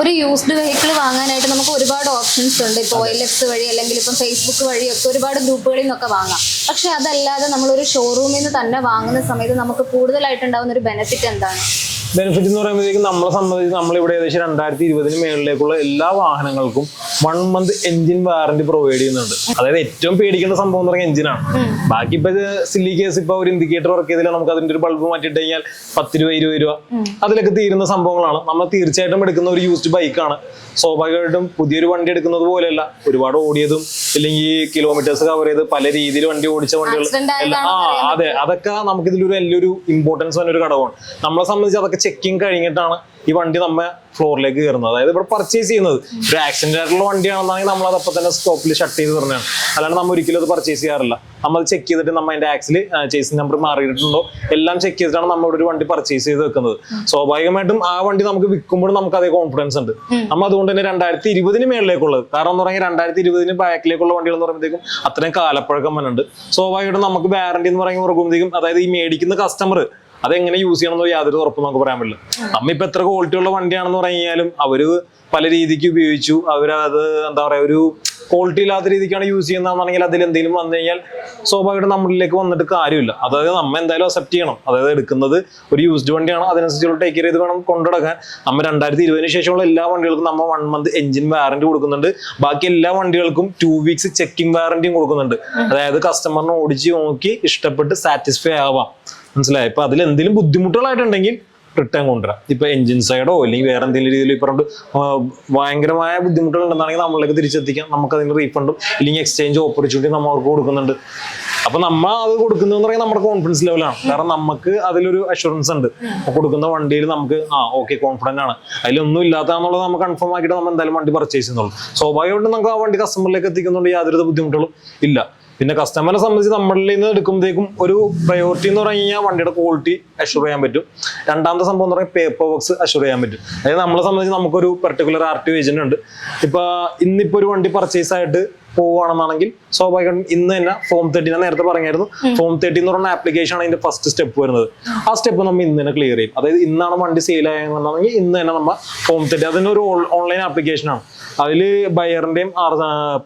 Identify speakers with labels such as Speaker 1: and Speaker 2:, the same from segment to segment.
Speaker 1: ഒരു used vehicle വാങ്ങാനായിട്ട് നമുക്ക് ഒരുപാട് ഓപ്ഷൻസ് ഉണ്ട്. ഇപ്പോൾ എൽ എക്സ് വഴി അല്ലെങ്കിൽ ഇപ്പം ഫേസ്ബുക്ക് വഴി ഒക്കെ ഒരുപാട് ഗ്രൂപ്പുകളിൽ നിന്നൊക്കെ വാങ്ങാം. പക്ഷെ അതല്ലാതെ നമ്മളൊരു ഷോറൂമിൽ നിന്ന് തന്നെ വാങ്ങുന്ന സമയത്ത് നമുക്ക് കൂടുതലായിട്ടുണ്ടാകുന്ന ഒരു ബെനഫിറ്റ് എന്താണ്?
Speaker 2: ബെനിഫിറ്റ് എന്ന് പറയുമ്പോഴത്തേക്കും നമ്മളെ സംബന്ധിച്ച് നമ്മളിവിടെ ഏകദേശം രണ്ടായിരത്തി ഇരുപതിന് മേളിലേക്കുള്ള എല്ലാ വാഹനങ്ങൾക്കും one month engine warranty provide ചെയ്യുന്നുണ്ട്. അതായത് ഏറ്റവും പേടിക്കേണ്ട സംഭവം എന്ന് പറഞ്ഞാൽ എഞ്ചിനാണ് ബാക്കി ഇപ്പൊ സില്ലി കേസ് ഇപ്പൊ ഒരു ഇൻഡിക്കേറ്റർ വർക്ക് ചെയ്തില്ല നമുക്ക് അതിന്റെ ഒരു ബൾബ് മാറ്റിയിട്ട് കഴിഞ്ഞാൽ പത്ത് രൂപ ഇരുപത് രൂപ. അതിലൊക്കെ തീരുന്ന സംഭവങ്ങളാണ്. നമ്മൾ തീർച്ചയായിട്ടും എടുക്കുന്ന ഒരു യൂസ്ഡ് ബൈക്കാണ് സ്വാഭാവികമായിട്ടും പുതിയൊരു വണ്ടി എടുക്കുന്നത് പോലെയല്ല. ഒരുപാട് ഓടിയതും അല്ലെങ്കിൽ കിലോമീറ്റേഴ്സ് കവർ ചെയ്ത് പല രീതിയിൽ വണ്ടി ഓടിച്ച വണ്ടികൾ. ആ അതെ. അതൊക്കെ നമുക്ക് ഇതിലൊരു വലിയൊരു ഇമ്പോർട്ടൻസ് തന്നെ ഒരു ഘടകമാണ്. നമ്മളെ സംബന്ധിച്ച് അതൊക്കെ ചെക്കിങ് കഴിഞ്ഞിട്ടാണ് ഈ വണ്ടി നമ്മ ഫ്ലോറിലേക്ക് കയറുന്നത്. അതായത് ഇവിടെ പർച്ചേസ് ചെയ്യുന്നത്. ഒരു ആക്സിഡന്റ് ആയിട്ടുള്ള വണ്ടിയാണെന്നാണെങ്കിൽ നമ്മൾ അതപ്പോ തന്നെ സ്റ്റോപ്പിൽ ഷട്ട് ചെയ്ത് പറഞ്ഞാണ് അല്ലാണ്ട് നമ്മൾ ഒരിക്കലും അത് പർച്ചേസ് ചെയ്യാറില്ല. നമ്മൾ ചെക്ക് ചെയ്തിട്ട് നമ്മൾ അതിന്റെ ആക്സിൽ ചേസിംഗ് നമ്പർ മാറിയിട്ടുണ്ടോ? എല്ലാം ചെക്ക് ചെയ്തിട്ടാണ് നമ്മൾ ഇവിടെ ഒരു വണ്ടി പർച്ചേസ് ചെയ്ത് വെക്കുന്നത്. സ്വാഭാവികമായിട്ടും ആ വണ്ടി നമുക്ക് വിൽക്കുമ്പോൾ നമുക്ക് അതേ കോൺഫിഡൻസ് ഉണ്ട്. നമ്മൾ അതുകൊണ്ട് തന്നെ രണ്ടായിരത്തി ഇരുപതിന് മേളിലേക്കുള്ളത്. കാരണം എന്ന് പറഞ്ഞാൽ രണ്ടായിരത്തി ഇരുപതിന് ബാക്കിലേക്കുള്ള വണ്ടികൾ എന്ന് പറയുമ്പോഴത്തേക്കും അത്രയും കാലപ്പഴക്കം വന്നുണ്ട് സ്വാഭാവികമായിട്ടും നമുക്ക് വാറണ്ടി എന്ന് പറയുമ്പോൾ ഉറങ്ങുമ്പോഴത്തേക്കും അതായത് ഈ മേടിക്കുന്ന കസ്റ്റമർ അതെങ്ങനെ യൂസ് ചെയ്യണം എന്ന് യാതൊരു ഉറപ്പും നമുക്ക് പറയാൻ പറ്റില്ല. നമ്മ ഇപ്പൊ എത്ര ക്വാളിറ്റി ഉള്ള വണ്ടിയാണെന്ന് പറഞ്ഞു കഴിഞ്ഞാലും അവർ പല രീതിക്ക് ഉപയോഗിച്ചു. അവരത് എന്താ പറയാ ഒരു ക്വാളിറ്റി ഇല്ലാത്ത രീതിക്കാണ് യൂസ് ചെയ്യുന്നതാണെങ്കിൽ അതിൽ എന്തെങ്കിലും വന്നു കഴിഞ്ഞാൽ സ്വാഭാവികമായിട്ടും നമ്മളിലേക്ക് വന്നിട്ട് കാര്യമില്ല. അതായത് നമ്മൾ എന്തായാലും അക്സെപ്റ്റ് ചെയ്യണം. അതായത് എടുക്കുന്നത് ഒരു യൂസ്ഡ് വണ്ടിയാണ്. അതിനനുസരിച്ചുള്ള ടേക്ക് കെയർ ചെയ്ത് വേണം കൊണ്ടുനടക്കാൻ. നമ്മൾ രണ്ടായിരത്തി ഇരുപതിന് ശേഷമുള്ള എല്ലാ വണ്ടികൾക്കും നമ്മൾ വൺ മന്ത് എഞ്ചിൻ വാറന്റി കൊടുക്കുന്നുണ്ട്. ബാക്കി എല്ലാ വണ്ടികൾക്കും ടു വീക്സ് ചെക്കിംഗ് വാറന്റിയും കൊടുക്കുന്നുണ്ട്. അതായത് കസ്റ്റമറിനെ ഓടിച്ച് നോക്കി ഇഷ്ടപ്പെട്ട് സാറ്റിസ്ഫൈ ആവാം. മനസ്സിലായി? അപ്പൊ അതിൽ എന്തെങ്കിലും ബുദ്ധിമുട്ടുകളായിട്ടുണ്ടെങ്കിൽ റിട്ടേൺ കൊണ്ടുവരാം. ഇപ്പൊ എഞ്ചിൻ സൈഡോ അല്ലെങ്കിൽ വേറെ എന്തെങ്കിലും രീതിയിൽ ഇപ്പൊ ഭയങ്കരമായ ബുദ്ധിമുട്ടുകൾ ഉണ്ടെന്നാണെങ്കിൽ നമ്മളിലേക്ക് തിരിച്ചെത്തിക്കാം. നമുക്ക് അതിന് റീഫണ്ടും ഇല്ലെങ്കിൽ എക്സ്ചേഞ്ച് ഓപ്പർച്യൂണിറ്റി നമ്മൾ അവർക്ക് കൊടുക്കുന്നുണ്ട്. അപ്പൊ നമ്മൾ അത് കൊടുക്കുന്നതെന്ന് പറയുന്നത് നമ്മുടെ കോൺഫിഡൻസ് ലെവലാണ് കാരണം നമുക്ക് അതിലൊരു അഷുറൻസ് ഉണ്ട്. കൊടുക്കുന്ന വണ്ടിയിൽ നമുക്ക് ആ ഓക്കെ കോൺഫിഡന്റ് ആണ്. അതിലൊന്നും ഇല്ലാത്തതാണെന്നുള്ളത് നമ്മൾ കൺഫേം ആക്കിയിട്ട് നമ്മൾ എന്തായാലും വണ്ടി പർച്ചേസ് ചെയ്യുന്നുള്ളൂ. സ്വാഭാവികമായിട്ടും നമുക്ക് ആ വണ്ടി കസ്റ്റമറിലേക്ക് എത്തിക്കുന്നുണ്ട് യാതൊരു ബുദ്ധിമുട്ടുകളും ഇല്ല. പിന്നെ കസ്റ്റമറെ സംബന്ധിച്ച് നമ്മളിൽ നിന്ന് എടുക്കുമ്പോഴത്തേക്കും ഒരു പ്രയോറിറ്റി എന്ന് പറഞ്ഞു കഴിഞ്ഞാൽ വണ്ടിയുടെ ക്വാളിറ്റി അഷ്യൂർ ചെയ്യാൻ പറ്റും. രണ്ടാമത്തെ സംഭവം എന്ന് പറഞ്ഞാൽ പേപ്പർ വർക്ക്സ് അഷ്യൂർ ചെയ്യാൻ പറ്റും. അതായത് നമ്മളെ സംബന്ധിച്ച് നമുക്കൊരു പെർട്ടിക്കുലർ ആർ ടി ഏജന്റ് ഉണ്ട്. ഇപ്പൊ ഇന്നിപ്പോ ഒരു വണ്ടി പർച്ചേസ് ആയിട്ട് പോവുകയാണെന്നാണെങ്കിൽ സ്വാഭാവികം ഇന്ന് തന്നെ ഫോം തേർട്ടി ഞാൻ നേരത്തെ പറഞ്ഞായിരുന്നു. ഫോം തേർട്ടി എന്ന് പറയുന്ന ആപ്ലിക്കേഷൻ ആണ് അതിന്റെ ഫസ്റ്റ് സ്റ്റെപ്പ് വരുന്നത്. ആ സ്റ്റെപ്പ് നമ്മൾ ഇന്ന് തന്നെ ക്ലിയർ ചെയ്യും. അതായത് ഇന്നാണ് വണ്ടി സെയിൽ ആയെന്നുണ്ടെങ്കിൽ ഇന്ന് തന്നെ നമ്മൾ ഫോം തേർട്ടി അതിനൊരു ഒരു ഓൺലൈൻ ആപ്ലിക്കേഷൻ ആണ്. അതിൽ ബയറിന്റെയും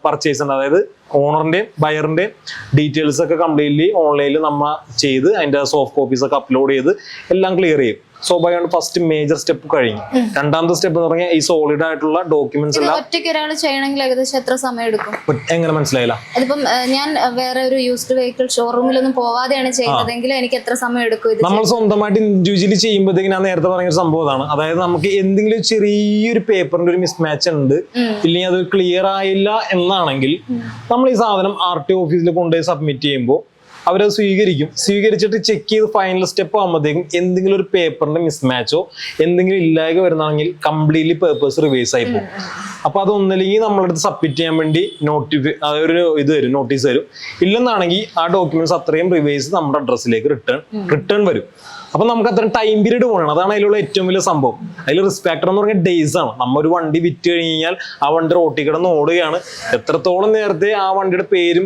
Speaker 2: പർച്ചേസ് ഉണ്ട്. അതായത് ഓണറിന്റെയും ബയറിന്റെയും ഡീറ്റെയിൽസ് ഒക്കെ കംപ്ലീറ്റ്ലി ഓൺലൈനിൽ നമ്മൾ ചെയ്ത് അതിന്റെ സോഫ്റ്റ് കോപ്പീസ് ഒക്കെ അപ്ലോഡ് ചെയ്ത് എല്ലാം ക്ലിയർ ചെയ്യും. സ്വാഭാവികമായിട്ട് ഫസ്റ്റ് മേജർ സ്റ്റെപ്പ് കഴിഞ്ഞു. രണ്ടാമത്തെ സ്റ്റെപ്പ് എന്ന് പറഞ്ഞാൽ ഈ സോളിഡ് ആയിട്ടുള്ള ഡോക്യുമെന്റ്സ് എല്ലാം
Speaker 1: ഒറ്റയ്ക്ക് ഒരാൾ ചെയ്യണമെങ്കിൽ ഏകദേശം എത്ര സമയം എടുക്കും?
Speaker 2: എങ്ങനെ മനസ്സിലായില്ല?
Speaker 1: അതിപ്പം ഞാൻ വേറെ ഒരു യൂസ്ഡ് വെഹിക്കിൾ ഷോറൂമിൽ ഒന്നും പോവാതെയാണ് ചെയ്യുന്നതെങ്കിൽ എനിക്ക് എത്ര സമയം എടുക്കും
Speaker 2: നമ്മൾ സ്വന്തമായിട്ട് ഇൻഡിവിജ്വലി ചെയ്യുമ്പോഴത്തേക്ക് ഞാൻ നേരത്തെ പറഞ്ഞ ഒരു സംഭവമാണ് അതായത് നമുക്ക് എന്തെങ്കിലും ചെറിയൊരു പേപ്പറിന്റെ ഒരു മിസ്മാച്ച് ഉണ്ട് ഇല്ലെങ്കിൽ അത് ക്ലിയർ ആയില്ല എന്നാണെങ്കിൽ നമ്മൾ ഈ സാധനം ആർ ടി ഓഫീസിൽ കൊണ്ടുപോയി സബ്മിറ്റ് ചെയ്യുമ്പോൾ അവരത് സ്വീകരിക്കും. സ്വീകരിച്ചിട്ട് ചെക്ക് ചെയ്ത് ഫൈനൽ സ്റ്റെപ്പ് ആകുമ്പോഴത്തേക്കും എന്തെങ്കിലും ഒരു പേപ്പറിന്റെ മിസ്മാച്ചോ എന്തെങ്കിലും ഇല്ലായ്ക വരുന്നതാണെങ്കിൽ കംപ്ലീറ്റ്ലി പേപ്പേഴ്സ് റിവേഴ്സ് ആയി പോകും. അപ്പൊ അതൊന്നില്ലെങ്കിൽ നമ്മളടുത്ത് സബ്മിറ്റ് ചെയ്യാൻ വേണ്ടി നോട്ടിഫി ഒരു ഇത് വരും നോട്ടീസ് വരും. ഇല്ലെന്നാണെങ്കിൽ ആ ഡോക്യുമെന്റ്സ് അത്രയും റിവേഴ്സ് നമ്മുടെ അഡ്രസ്സിലേക്ക് റിട്ടേൺ റിട്ടേൺ വരും. അപ്പൊ നമുക്ക് അത്രയും ടൈം പീരീഡ് പോകണം അതാണ് അതിലുള്ള ഏറ്റവും വലിയ സംഭവം. അതിൽ റിസ്ക് ഫാക്ടർ എന്ന് പറഞ്ഞാൽ ഡേയ്സ് ആണ്. നമ്മ ഒരു വണ്ടി വിറ്റ് കഴിഞ്ഞാൽ ആ വണ്ടി റോട്ടി കിടന്ന് ഓടുകയാണ്. എത്രത്തോളം നേരത്തെ ആ വണ്ടിയുടെ പേരും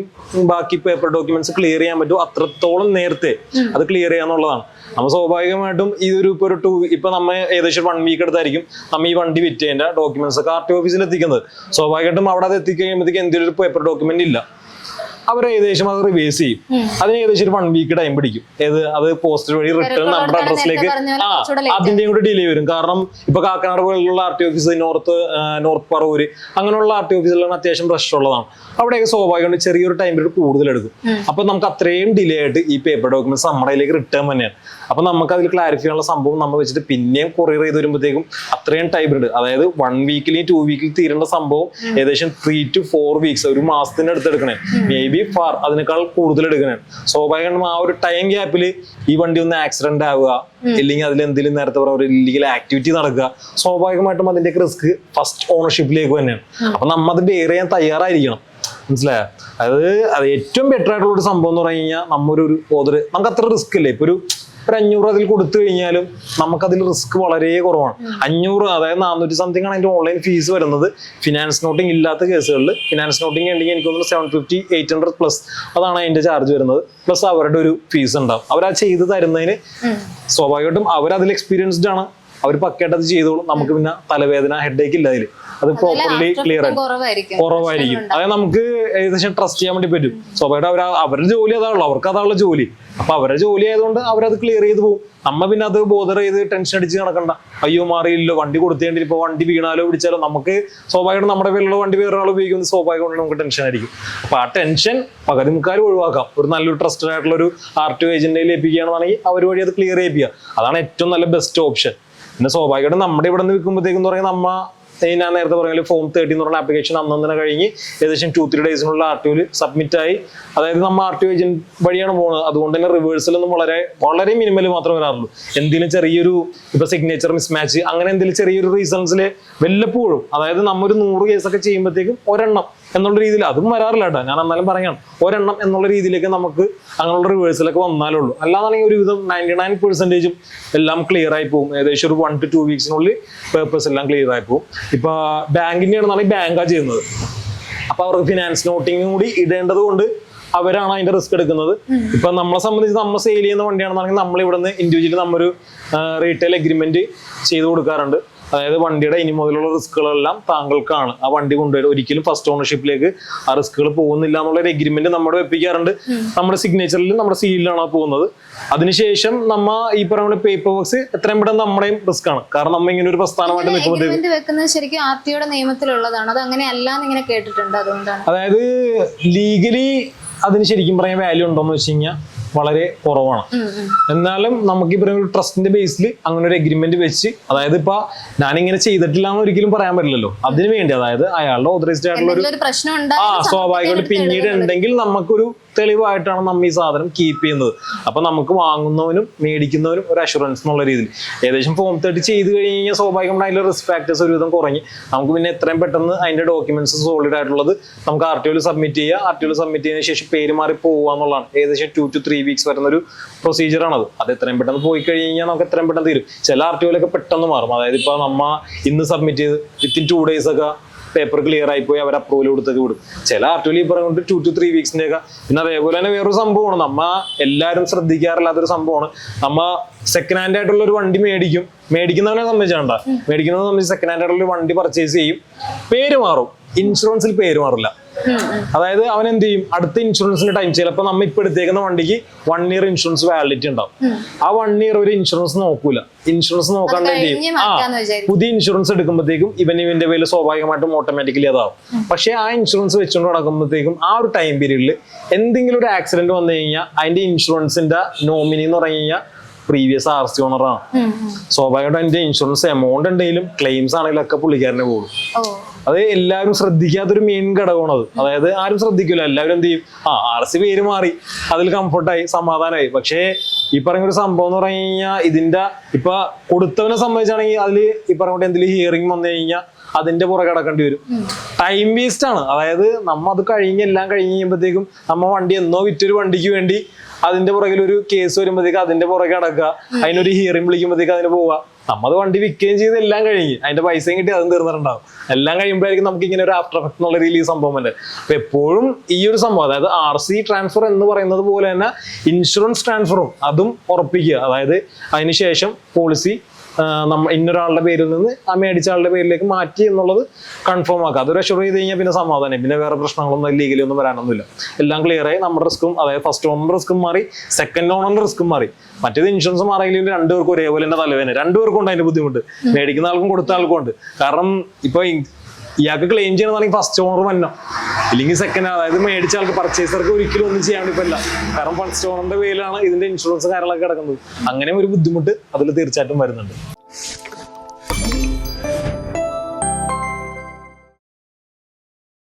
Speaker 2: ബാക്കി പേപ്പർ ഡോക്യുമെന്റ്സ് ക്ലിയർ ചെയ്യാൻ പറ്റുമോ അത്രത്തോളം നേരത്തെ അത് ക്ലിയർ ചെയ്യാന്നുള്ളതാണ് നമ്മൾ സ്വാഭാവികമായിട്ടും ഇതൊരു ഒരു ഇപ്പൊ ഒരു ടൂ ഇപ്പൊ നമ്മ ഏകദേശം വൺ വീക്ക് എടുത്തായിരിക്കും നമ്മൾ ഈ വണ്ടി വിറ്റ് ഡോക്യുമെന്റ്സ് ഒക്കെ ആർ ടി ഓഫീസിൽ എത്തിക്കുന്നത്. സ്വാഭാവികമായിട്ടും അവിടെ അത് എത്തിക്കഴിയുമ്പോഴത്തേക്ക് എന്തെങ്കിലും ഒരു പേപ്പർ ഡോക്യുമെന്റ് ഇല്ല. അവർ ഏകദേശം അത് റിവേഴ്സ് ചെയ്യും. അതിന് ഏകദേശം ഒരു വൺ വീക്ക് ടൈം പിടിക്കും. ഏത്? അത് പോസ്റ്റർ വഴി റിട്ടേൺ നമ്മുടെ അഡ്രസ്സിലേക്ക് ആ അതിന്റെയും കൂടി ഡിലേ വരും. കാരണം ഇപ്പൊ കാക്കനാട് പോലുള്ള R T office north north Paravur അങ്ങനെയുള്ള ആർ ടി ഓഫീസിലാണ് അത്യാവശ്യം റഷ് ഉള്ളതാണ്. അവിടെയൊക്കെ സ്വാഭാവികമായിട്ട് ചെറിയൊരു ടൈം പീരീഡ് കൂടുതൽ എടുക്കും. അപ്പൊ നമുക്ക് അത്രയും ഡിലേ ആയിട്ട് ഈ പേപ്പർ ഡോക്യുമെന്റ്സ് നമ്മുടെ കയ്യിലേക്ക് റിട്ടേൺ തന്നെയാണ്. അപ്പൊ നമുക്ക് അതിൽ ക്ലാരിഫൈ ചെയ്യാനുള്ള സംഭവം നമ്മൾ വെച്ചിട്ട് പിന്നെയും കൊറിയർ ചെയ്ത് വരുമ്പോഴത്തേക്കും അത്രയും ടൈം ഉണ്ട് അതായത് വൺ വീക്കിൽ ടു വീക്കിൽ തീരേണ്ട സംഭവം ഏകദേശം ത്രീ ടു ഫോർ വീക്സ് ഒരു മാസത്തിന്റെ അടുത്ത് എടുക്കണേ മേ ബി ഫാർ അതിനേക്കാൾ കൂടുതൽ എടുക്കണേ. സ്വാഭാവികമായിട്ടും ആ ഒരു ടൈം ഗ്യാപ്പിൽ ഈ വണ്ടി ഒന്ന് ആക്സിഡന്റ് ആവുക ഇല്ലെങ്കിൽ അതിൽ എന്തെങ്കിലും നേരത്തെ പറഞ്ഞ ഒരു ഇല്ലീഗൽ ആക്ടിവിറ്റി നടക്കുക സ്വാഭാവികമായിട്ടും അതിന്റെയൊക്കെ റിസ്ക് ഫസ്റ്റ് ഓണർഷിപ്പിലേക്ക് തന്നെയാണ്. അപ്പൊ നമ്മൾ അത് ബെയർ ചെയ്യാൻ തയ്യാറായിരിക്കണം. മനസ്സിലായ? അതായത് അത് ഏറ്റവും ബെറ്റർ ആയിട്ടുള്ള ഒരു സംഭവം എന്ന് പറഞ്ഞു കഴിഞ്ഞാൽ നമ്മൊരു ഒരു ഓതർ നമുക്ക് അത്ര റിസ്ക് അല്ലേ ഇപ്പൊ ഒരു ഒരു അഞ്ഞൂറ് അതിൽ കൊടുത്തു കഴിഞ്ഞാലും നമുക്കതിൽ റിസ്ക് വളരെ കുറവാണ്. അഞ്ഞൂറ് അതായത് നാനൂറ്റി സംതിങ് ആണ് അതിന്റെ ഓൺലൈൻ ഫീസ് വരുന്നത്. ഫിനാൻസ് നോട്ടിങ് ഇല്ലാത്ത കേസുകളിൽ ഫിനാൻസ് നോട്ടിങ് ഉണ്ടെങ്കിൽ എനിക്ക് തോന്നുന്നു seven fifty eight hundred plus അതാണ് അതിന്റെ ചാർജ് വരുന്നത്. പ്ലസ് അവരുടെ ഒരു ഫീസ് ഉണ്ടാവും. അവർ ആ ചെയ്ത് തരുന്നതിന് സ്വാഭാവികമായിട്ടും അവർ അതിൽ എക്സ്പീരിയൻസ്ഡ് ആണ്. അവർ പക്കയായിട്ട് അത് ചെയ്തോളും. നമുക്ക് പിന്നെ തലവേദന ഹെഡേക്ക് ഇല്ല അതിൽ അത് പ്രോപ്പർലി ക്ലിയർ ആയിട്ട്
Speaker 1: കുറവായിരിക്കും.
Speaker 2: അതായത് നമുക്ക് ഏകദേശം ട്രസ്റ്റ് ചെയ്യാൻ വേണ്ടി പറ്റും. സ്വാഭാവികമായിട്ട് അവർ അവരുടെ ജോലി അതാണല്ലോ. അവർക്ക് അതാണുള്ള ജോലി. അപ്പൊ അവരുടെ ജോലി ആയതുകൊണ്ട് അവരത് ക്ലിയർ ചെയ്ത് പോകും നമ്മ പിന്നെ അത് ബോധർ ചെയ്ത് ടെൻഷൻ അടിച്ച് നടക്കണ്ട. അയ്യോ മാറിയില്ലോ വണ്ടി കൊടുത്തേണ്ടി ഇപ്പൊ വണ്ടി വീണാലോ പിടിച്ചാലോ? നമുക്ക് സ്വാഭാവികമായിട്ട് നമ്മുടെ പേരിലുള്ള വണ്ടി വേറെ ആൾ ഉപയോഗിക്കുന്നത് സ്വാഭാവികമായിട്ട് നമുക്ക് ടെൻഷൻ ആയിരിക്കും. അപ്പൊ ആ ടെൻഷൻ പകുതി മുക്കാൽ ഒഴിവാക്കാം. ഒരു നല്ലൊരു ട്രസ്റ്റഡ് ആയിട്ടുള്ള ഒരു ആർ ടി ഒ ഏജന്റിൽ ഏൽപ്പിക്കുകയാണെന്നുണ്ടെങ്കിൽ അവർ വഴി അത് ക്ലിയർ ചെയ്യിപ്പിക്കുക. അതാണ് ഏറ്റവും നല്ല ബെസ്റ്റ് ഓപ്ഷൻ പിന്നെ സ്വാഭാവികമായിട്ടും നമ്മുടെ ഇവിടെ നിന്ന് വിൽക്കുമ്പോഴത്തേക്കും പറഞ്ഞാൽ നമ്മ ഞാൻ നേരത്തെ പറഞ്ഞ ഫോം തേർട്ടി എന്ന് പറഞ്ഞ ആപ്ലിക്കേഷൻ അന്ന് കഴിഞ്ഞ് ഏകദേശം ടു ത്രീ ഡേയ്സിനുള്ള ആർ ടി സബ്മിറ്റ് ആയി. അതായത് നമ്മൾ ആർ ടി ഏജന്റ് വഴിയാണ് പോകുന്നത് അതുകൊണ്ട് തന്നെ റിവേഴ്സൽ ഒന്നും വളരെ വളരെ മിനിമൽ മാത്രമേ വരാറുള്ളൂ. എന്തെങ്കിലും ചെറിയൊരു ഇപ്പൊ സിഗ്നേച്ചർ മിസ്മാച്ച് അങ്ങനെ എന്തെങ്കിലും ചെറിയൊരു റീസൺസിൽ വല്ലപ്പോഴും അതായത് നമ്മ ഒരു നൂറ് കേസൊക്കെ ചെയ്യുമ്പോഴത്തേക്കും ഒരെണ്ണം എന്നുള്ള രീതിയിൽ അതും വരാറില്ല കേട്ടോ. ഞാൻ എന്നാലും പറയാണ് ഒരെണ്ണം എന്നുള്ള രീതിയിലേക്ക് നമുക്ക് അങ്ങനെയുള്ള റിവേഴ്സലൊക്കെ വന്നാലുള്ളൂ അല്ലാതാണെങ്കിൽ ഒരുവിധം നയന്റി നയൻ പെർസെന്റേജും എല്ലാം ക്ലിയർ ആയി പോകും. ഏകദേശം ഒരു വൺ ടു ടു വീക്സിനുള്ളിൽ പേപ്പേഴ്സ് എല്ലാം ക്ലിയർ ആയി പോകും. ഇപ്പൊ ബാങ്കിന്റെ ആണെന്നാണെങ്കിൽ ബാങ്കാ ചെയ്യുന്നത്. അപ്പൊ അവർക്ക് ഫിനാൻസ് നോട്ടിങ്ങും കൂടി ഇടേണ്ടത് കൊണ്ട് അവരാണ് അതിന്റെ റിസ്ക് എടുക്കുന്നത്. ഇപ്പൊ നമ്മളെ സംബന്ധിച്ച് നമ്മൾ സെയിൽ ചെയ്യുന്ന വണ്ടിയാണെന്നുണ്ടെങ്കിൽ നമ്മൾ ഇവിടുന്ന് ഇൻഡിവിജ്വലി നമ്മൊരു റീറ്റെയിൽ അഗ്രിമെന്റ് ചെയ്ത് കൊടുക്കാറുണ്ട്. അതായത് വണ്ടിയുടെ ഇനി മുതലുള്ള റിസ്കുകളെല്ലാം താങ്കൾക്കാണ്. ആ വണ്ടി കൊണ്ടുവരും ഒരിക്കലും ഫസ്റ്റ് ഓണർഷിപ്പിലേക്ക് ആ റിസ്കുകൾ പോകുന്നില്ല എന്നുള്ള ഒരു എഗ്രിമെന്റ് നമ്മുടെ വെപ്പിക്കാറുണ്ട്. നമ്മുടെ സിഗ്നേച്ചറിൽ നമ്മുടെ സീലിലാണ് പോകുന്നത്. അതിനുശേഷം നമ്മ ഈ പറയുന്ന പേപ്പർ വർക്ക്സ് എത്രയും പെട്ടെന്ന് നമ്മുടെയും റിസ്ക് ആണ്. കാരണം നമ്മ ഇങ്ങനെ ഒരു പ്രസ്ഥാനമായിട്ട്
Speaker 1: നിൽക്കുമ്പോൾ വെക്കുന്നത് ശരിക്കും ആർ ടിയുടെ നിയമത്തിലുള്ളതാണ്. അത് അങ്ങനെ അല്ലാന്ന് ഇങ്ങനെ കേട്ടിട്ടുണ്ട് അതുകൊണ്ടാണ്.
Speaker 2: അതായത് ലീഗലി അതിന് ശരിക്കും പറയാൻ വാല്യൂ ഉണ്ടോന്ന് വെച്ച് കഴിഞ്ഞാൽ വളരെ കുറവാണ്. എന്നാലും നമുക്ക് ഇപ്പൊ ഒരു ട്രസ്റ്റിന്റെ ബേസിൽ അങ്ങനെ ഒരു എഗ്രിമെന്റ് വെച്ച് അതായത് ഇപ്പൊ ഞാനിങ്ങനെ ചെയ്തിട്ടില്ല എന്ന് ഒരിക്കലും പറയാൻ പറ്റില്ലല്ലോ. അതിനു വേണ്ടി അതായത് അയാളുടെ ഓതറൈസ്ഡ് ആയിട്ടുള്ള ഒരു
Speaker 1: പ്രശ്നം
Speaker 2: ആ സ്വാഭാവികമായിട്ട് പിന്നീട് ഉണ്ടെങ്കിൽ നമുക്കൊരു തെളിവായിട്ടാണ് നമ്മൾ ഈ സാധനം കീപ്പ് ചെയ്യുന്നത്. അപ്പൊ നമുക്ക് വാങ്ങുന്നവനും മേടിക്കുന്നവനും ഒരു അഷുറൻസ് എന്നുള്ള രീതിയിൽ. ഏകദേശം ഫോം തേർട്ടി ചെയ്ത് കഴിഞ്ഞ് കഴിഞ്ഞാൽ സ്വാഭാവികമായിട്ട് അതിലെ റിസ്ക് ഫാക്ടേഴ്സ് ഒരുവിധം കുറഞ്ഞ് നമുക്ക് പിന്നെ എത്രയും പെട്ടെന്ന് അതിന്റെ ഡോക്യുമെന്റ്സ് സോളിഡ് ആയിട്ടുള്ളത് നമുക്ക് ആർ ടി ഒയിൽ സബ്മിറ്റ് ചെയ്യുക ആർ ടി ഒയിൽ സബ്മിറ്റ് ചെയ്തതിനു ശേഷം പേര് മാറി പോകുക എന്നുള്ളതാണ്. ഏകദേശം ടു ടു ത്രീ വീക്സ് വരുന്ന ഒരു പ്രൊസീജിയർ ആണത് അത് എത്രയും പെട്ടെന്ന് പോയി കഴിഞ്ഞ് കഴിഞ്ഞാൽ നമുക്ക് എത്രയും പെട്ടെന്ന് തീരും. ചില ആർ ടി ഒയിലൊക്കെ പെട്ടെന്ന് മാറും. അതായത് ഇപ്പൊ നമ്മ ഇന്ന് സബ്മിറ്റ് ചെയ്ത് വിത്തിൻ ടു ഡേയ്സ് ഒക്കെ പേപ്പർ ക്ലിയർ ആയി പോയി അവർ അപ്രൂവൽ കൊടുത്തൊക്കെ വിടും ചില ആർട്ടിൽ ഈ പറഞ്ഞു ടു ടു ത്രീ വീക്സിന്റെ ഒക്കെ പിന്നെ അതേപോലെ തന്നെ വേറൊരു സംഭവമാണ്. നമ്മ എല്ലാവരും ശ്രദ്ധിക്കാറില്ലാത്തൊരു സംഭവമാണ്. നമ്മ സെക്കൻഡ് ഹാൻഡ് ആയിട്ടുള്ള ഒരു വണ്ടി മേടിക്കും. മേടിക്കുന്നവനെ സംബന്ധിച്ചാണ്ട മേടിക്കുന്നവനെ സംബന്ധിച്ച് സെക്കൻഡ് ഹാൻഡ് ആയിട്ടുള്ള ഒരു വണ്ടി പർച്ചേസ് ചെയ്യും. പേര് മാറും. ഇൻഷുറൻസിൽ പേര് മാറില്ല. അതായത് അവൻ എന്ത് ചെയ്യും? അടുത്ത ഇൻഷുറൻസിന്റെ ടൈം ചിലപ്പോൾ നമ്മ ഇപ്പൊ എടുത്തേക്കുന്ന വണ്ടിക്ക് വൺ ഇയർ ഇൻഷുറൻസ് വാലിഡിറ്റി ഉണ്ടാവും. ആ വൺ ഇയർ ഒരു ഇൻഷുറൻസ് നോക്കൂല. ഇൻഷുറൻസ് നോക്കാണ്ട് എന്ത് ചെയ്യും ആ പുതിയ ഇൻഷുറൻസ് എടുക്കുമ്പോഴത്തേക്കും ഇവൻ ഇവന്റെ പേര് സ്വാഭാവികമായിട്ടും ഓട്ടോമാറ്റിക്കലി അതാവും. പക്ഷെ ആ ഇൻഷുറൻസ് വെച്ചുകൊണ്ട് നടക്കുമ്പോഴത്തേക്കും ആ ഒരു ടൈം പീരീഡിൽ എന്തെങ്കിലും ഒരു ആക്സിഡന്റ് വന്നു കഴിഞ്ഞാൽ അതിന്റെ ഇൻഷുറൻസിന്റെ നോമിനി എന്ന് പറഞ്ഞു കഴിഞ്ഞാൽ പ്രീവിയസ് ആർ സി ഓണറാണ്. സ്വാഭാവികമായിട്ടും അതിന്റെ ഇൻഷുറൻസ് എമൗണ്ട് ഉണ്ടെങ്കിലും ക്ലെയിംസ് ആണെങ്കിലും ഒക്കെ പുള്ളിക്കാരനെ പോകും അത് എല്ലാവരും ശ്രദ്ധിക്കാത്തൊരു മെയിൻ ഘടകമാണ് അത് അതായത് ആരും ശ്രദ്ധിക്കില്ല എല്ലാവരും എന്ത് ചെയ്യും? ആ ആർ സി പേര് മാറി. അതിൽ കംഫർട്ടായി സമാധാനമായി പക്ഷേ ഈ പറഞ്ഞ ഒരു സംഭവം എന്ന് പറഞ്ഞു കഴിഞ്ഞാൽ ഇതിന്റെ ഇപ്പൊ കൊടുത്തവനെ സംബന്ധിച്ചാണെങ്കിൽ അതിൽ ഈ പറഞ്ഞ എന്തെങ്കിലും ഹിയറിംഗ് വന്നു കഴിഞ്ഞാൽ അതിന്റെ പുറകെ കിടക്കേണ്ടി വരും. ടൈം വേസ്റ്റ് ആണ്. അതായത് നമ്മ അത് കഴിഞ്ഞ് എല്ലാം കഴിഞ്ഞ് കഴിയുമ്പോഴത്തേക്കും നമ്മ വണ്ടി എന്നോ വിറ്റൊരു വണ്ടിക്ക് വേണ്ടി അതിന്റെ പുറകിൽ ഒരു കേസ് വരുമ്പോഴത്തേക്ക് അതിന്റെ പുറകെ അടക്കുക അതിനൊരു ഹിയറിംഗ് വിളിക്കുമ്പോഴത്തേക്ക് അതിന് പോവുക. നമ്മത് വണ്ടി വിൽക്കുകയും ചെയ്ത് എല്ലാം കഴിഞ്ഞ്. അതിന്റെ പൈസയും കിട്ടി അതും തീർന്നിട്ടുണ്ടാവും. എല്ലാം കഴിയുമ്പോഴായിരിക്കും നമുക്ക് ഇങ്ങനെ ഒരു ആഫ്റ്റർ എഫക്ട് എന്നുള്ള രീതിയിൽ സംഭവം ഉണ്ട് അപ്പൊ എപ്പോഴും ഈ ഒരു സംഭവം അതായത് ആർ സി ട്രാൻസ്ഫർ എന്ന് പറയുന്നത് പോലെ തന്നെ ഇൻഷുറൻസ് ട്രാൻസ്ഫറും അതും ഉറപ്പിക്കുക. അതായത് അതിനുശേഷം പോളിസി ഇന്നൊരാളുടെ പേരിൽ നിന്ന് ആ മേടിച്ച ആളുടെ പേരിലേക്ക് മാറ്റി എന്നുള്ളത് കൺഫേം ആക്കുക അതൊരു അഷുർ ചെയ്ത് കഴിഞ്ഞാൽ പിന്നെ സമാധാനം. പിന്നെ വേറെ പ്രശ്നങ്ങളൊന്നും ലീഗലി ഒന്നും വരാനൊന്നുമില്ല. എല്ലാം ക്ലിയർ ആയി. നമ്മുടെ റിസ്ക്കും അതായത് ഫസ്റ്റ് ഓണർ റിസ്ക്കും മാറി സെക്കൻഡ് ഓണർ റിസ്ക്കും മാറി. മറ്റേത് ഇൻഷുറൻസ് മാറിയെങ്കിലും രണ്ടുപേർക്കും ഒരേപോലെ തന്നെ തലവേദന. രണ്ടുപേർക്കും ഉണ്ട് അതിന്റെ ബുദ്ധിമുട്ട്. മേടിക്കുന്ന ആൾക്കും കൊടുത്ത ആൾക്കും ഉണ്ട്. കാരണം ഇപ്പൊ ഇയാൾക്ക് ക്ലെയിം ചെയ്യണമെന്നാണെങ്കിൽ ഫസ്റ്റ് ഓണർ വന്നോ. ഇല്ലെങ്കിൽ സെക്കൻഡ് അതായത് മേടിച്ച ആൾക്ക് പർച്ചേസർക്ക് ഒരിക്കലും ഒന്നും ചെയ്യാൻ പറ്റില്ല കാരണം ഫസ്റ്റ് ഓണറിന്റെ പേരിലാണ് ഇതിന്റെ ഇൻഷുറൻസ് കാര്യങ്ങളൊക്കെ കിടക്കുന്നത്. അങ്ങനെ ഒരു ബുദ്ധിമുട്ട് അതിൽ തീർച്ചയായിട്ടും വരുന്നുണ്ട്.